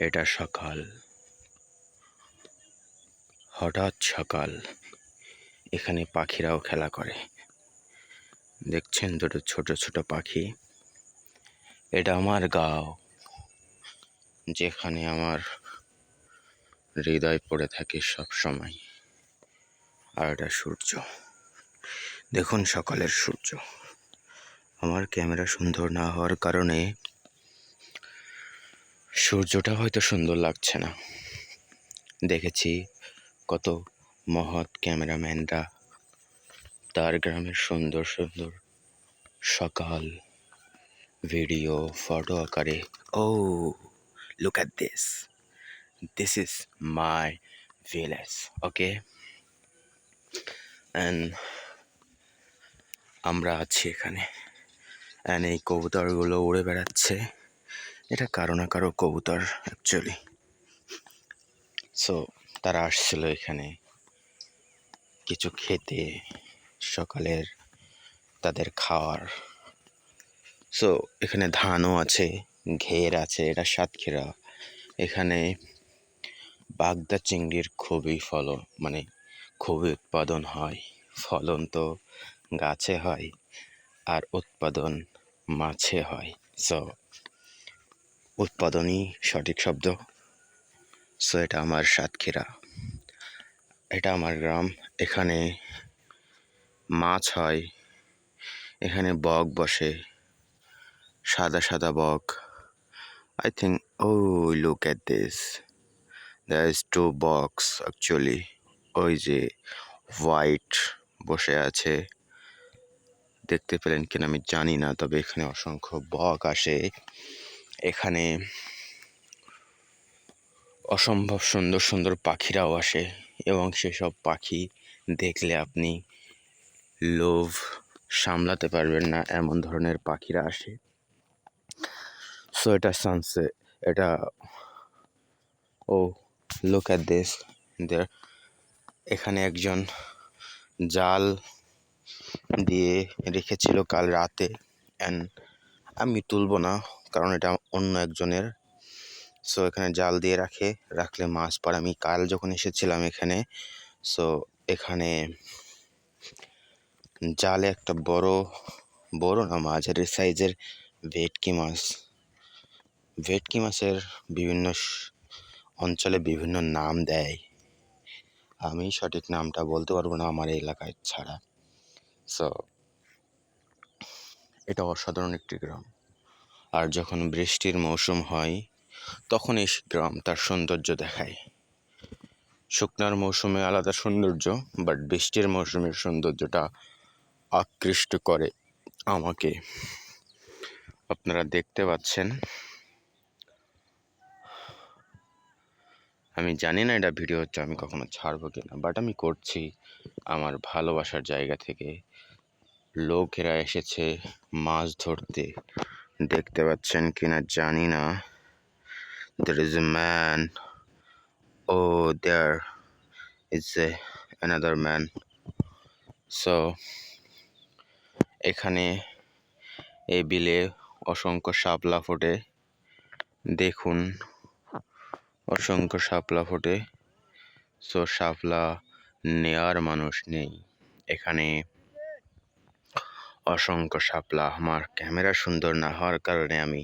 এটা সকাল। হঠাৎ সকাল। এখানে পাখিরাও খেলা করে। দেখছেন দুটো ছোট ছোট পাখি। এটা আমার গাও, যেখানে আমার হৃদয় পড়ে থাকে সব সময় আর এটা সূর্য। দেখুন সকালের সূর্য। আমার ক্যামেরা সুন্দর না হওয়ার কারণে সূর্যটা হয়তো সুন্দর লাগছে না। দেখেছি কত মহৎ ক্যামেরাম্যানরা তার গ্রামের সুন্দর সুন্দর সকাল ভিডিও, ফটো আকারে। ও look at this this is my village okay and আমরা আছি এখানে। অ্যান্ড এই কবুতরগুলো উড়ে বেড়াচ্ছে। এটা কারও না কারও কবুতর অ্যাকচুয়ালি সো তারা আসছিল এখানে কিছু খেতে, সকালের তাদের খাওয়ার। সো এখানে ধানও আছে, ঘের আছে, এটা সাতক্ষীরা। এখানে বাগদা চিংড়ির খুবই ফলন মানে খুবই উৎপাদন হয়। ফলন তো গাছে হয়, আর উৎপাদন মাছে হয়। সো উৎপাদনই সঠিক শব্দ। সো এটা আমার সাতক্ষীরা। এটা আমার গ্রাম। এখানে মাছ হয়। এখানে বক বসে। সাদা সাদা বক। I think oh look at this there is two box actually ওই যে হোয়াইট বসে আছে। দেখতে পেলেন কিনা আমি জানি না, তবে এখানে অসংখ্য বক আসে। এখানে অসম্ভব সুন্দর সুন্দর পাখিরাও আসে এবং সেসব পাখি দেখলে আপনি লোভ সামলাতে পারবেন না, এমন ধরনের পাখিরা আসে। সো এটা সানসেট এটা ও লুক অ্যাট দের এখানে একজন জাল দিয়ে রেখেছিল কাল রাতে অ্যান্ড আমি তুলবো না, কারণ এটা অন্য একজনের। সো এখানে জাল দিয়ে রাখে, রাখলে মাছ পড়ে। আমি কাল যখন এসেছিলাম এখানে সো এখানে জালে একটা বড় বড় না, মাঝারি সাইজের ভেটকি মাছ। ভেটকি মাছের বিভিন্ন অঞ্চলে বিভিন্ন নাম দেয়। আমি সঠিক নামটা বলতে পারব না আমার এলাকায় ছাড়া। সো এটা অসাধারণ একটি গ্রাম। আর যখন বৃষ্টির মৌসুম হয় তখন এই গ্রাম তার সৌন্দর্য দেখায়। শুকনার মৌসুমে আলাদা সৌন্দর্য বাট বৃষ্টির মৌসুমের সৌন্দর্যটা আকৃষ্ট করে আমাকে। আপনারা দেখতে পাচ্ছেন। আমি জানি না এটা ভিডিও হচ্ছে, আমি কখনো ছাড়বো কিনা বাট আমি করছি আমার ভালোবাসার জায়গা থেকে। লোকেরা এসেছে মাছ ধরতে। দেখতে পাচ্ছেন কিনা জানি না। There is a man oh there is another man so এখানে এই বিলে অসংখ্য শাপলা ফোটে। দেখুন, অসংখ্য শাপলা ফোটে। সো শাপলা নেয়ার মানুষ নেই। এখানে অসংখ্য শাপলা। আমার ক্যামেরা সুন্দর না হওয়ার কারণে আমি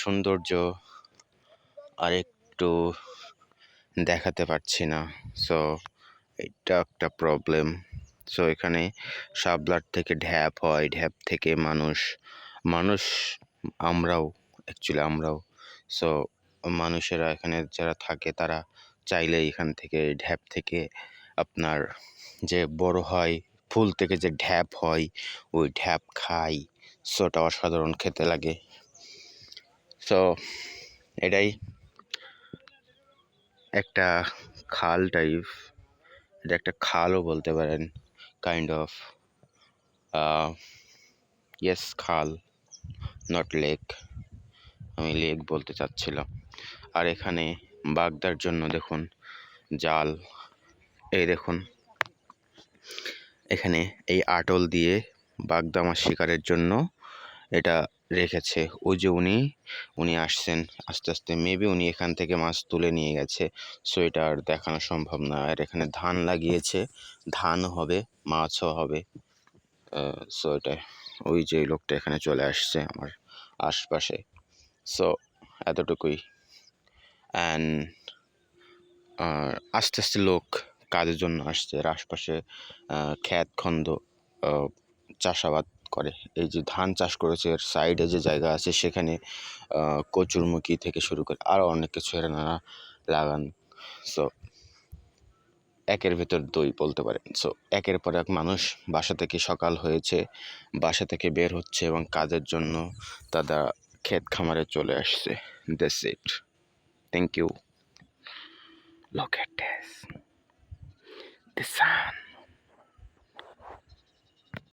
সৌন্দর্য আরেকটু দেখাতে পারছি না। সো এটা একটা প্রবলেম সো এখানে শাপলার থেকে ঢ্যাপ হয়, ঢ্যাপ থেকে মানুষ মানুষ আমরাও অ্যাকচুয়ালি আমরাও। সো মানুষেরা এখানে যারা থাকে, তারা চাইলে এখান থেকে ঢ্যাপ থেকে আপনার যে বড় হয় ফুল থেকে যে ঢ্যাপ হয়, ওই ঢ্যাপ খাই। সো ওটা অসাধারণ খেতে লাগে। সো এটাই একটা খাল টাইপ এটা একটা খালও বলতে পারেন কাইন্ড অফ ইয়েস খাল নট লেক আমি লেক বলতে চাচ্ছিলাম। আর এখানে বাগদার জন্য দেখুন, জাল, এই দেখুন। এখানে এই আটল দিয়ে বাগদা মাছ শিকারের জন্য এটা রেখেছে। ওই যে উনি উনি আসছেন আস্তে আস্তে। মেবি উনি এখান থেকে মাছ তুলে নিয়ে গেছে। সো এটা আর দেখানো সম্ভব না। আর এখানে ধান লাগিয়েছে। ধান হবে, মাছও হবে। সো এটা ওই যে লোকটা এখানে চলে আসছে আমার আশপাশে। সো এতটুকুই। অ্যান্ড আস্তে আস্তে লোক কাজের জন্য আসছে। আশপাশে ক্ষেত খন্দ চাষাবাদ করে। এই যে ধান চাষ করেছে, এর সাইডে যে জায়গা আছে, সেখানে কচুরমুখী থেকে শুরু করে আরও অনেক কিছু এনারা লাগান। সো একের ভেতর দুই বলতে পারেন। সো একের পর এক মানুষ বাসা থেকে সকাল হয়েছে, বাসা থেকে বের হচ্ছে এবং কাজের জন্য তারা ক্ষেত খামারে চলে আসছে। That's it thank you this. The sun.